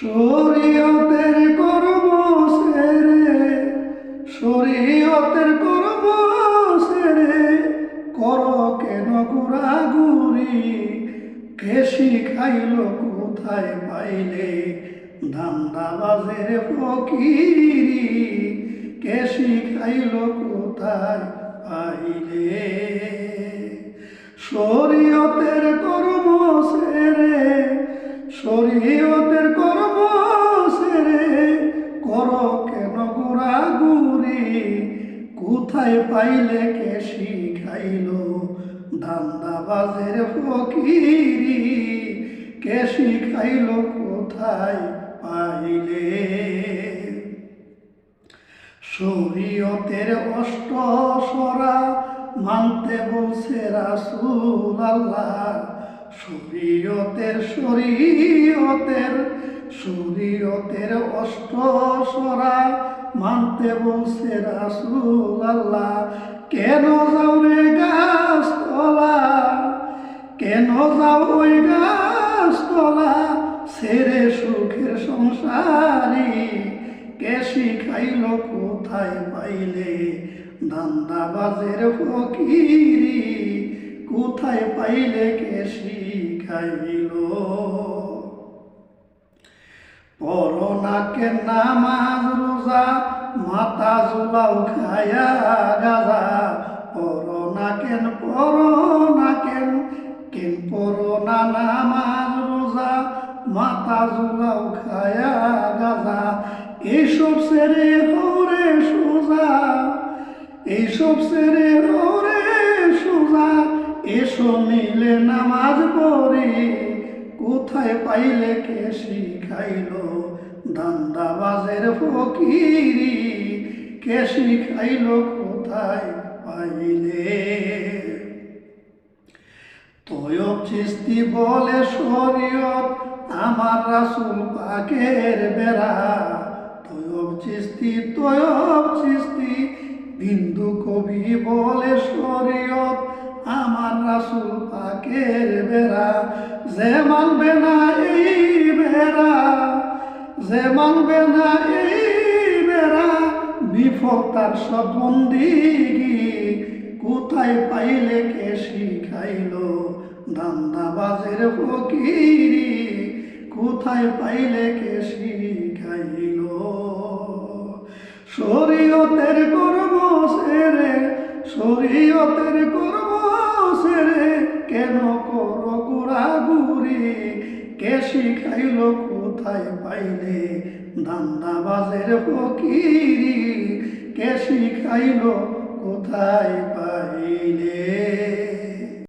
শরীয়তের কর্ম সেরে, শরীয়তের কর্ম সেরে, কর কেন ঘুরাঘুরি কে শিখাইল কোথায় পাইলে? ধান্দাবাজের ফকিরি, কে শিখাইল কোথায় পাইলে? শরীয়তের শরীয়তের কর্ম সেরে কর কেন ঘুরাঘুরি কোথায় পাইলে কে শিখাইল? ধান্দাবাজের ফকিরি, কে শিখাইল কোথায় পাইলে? শরীয়তের অষ্ট সরা মানতে বলছে রাসুল আল্লাহ শরীয়তের শরীয়তের শরীয়তের অষ্ট সরা মানতে বলছে রাসুল আল্লাহ কেন যাও রে গাছ তলা কেন যাও ওই গাছ তলা ছেড়ে সুখের সংসারী কে শিখাইল, কোথায় পাইলে? ধান্দাবাজের ফকিরি, কোথায় পাইলে কে শিখাইল? পরনাকে নামাজ রোজা, মাতা জুলাও খায়া গাজা। পরনাকেন পরনাকেন কেন পরনা নামাজ রোজা, মাতা জুলাও খায়া গাজা। এইসব সেরে হরে সোজা এইসব সেরে হরে সোজা, এসো মিলে নামাজ পড়ে। কোথায় পাইলে কে শিখাইল? দান্দাবাজের ফকিরি, কে শিখাইল কোথায় পাইলে? তয়ব চিস্তি বলে, শরীয়ত আমার রাসুল পাকের বেড়া। তয়ব চিস্তি তয়ব চিস্তি বিন্দু কবি বলে, শরীয়ত আমার রাসুল পাকের বেড়া। যে মানবে না এই বেড়া যে মানবে না এই বেড়া কোথায় পাইলে কে শিখাইল দান্দাবাজের ফকিরি? কোথায় পাইলে কে শিখাইল? শরীয়তের কর্ম সেরে, শরীয়তের কর্ম সেরে কেন কর ঘুরাঘুরি কে শিখাইল কোথায় পাইলে? দান্দাবাজের ফকিরি কে শিখাইল কোথায় পাইলে?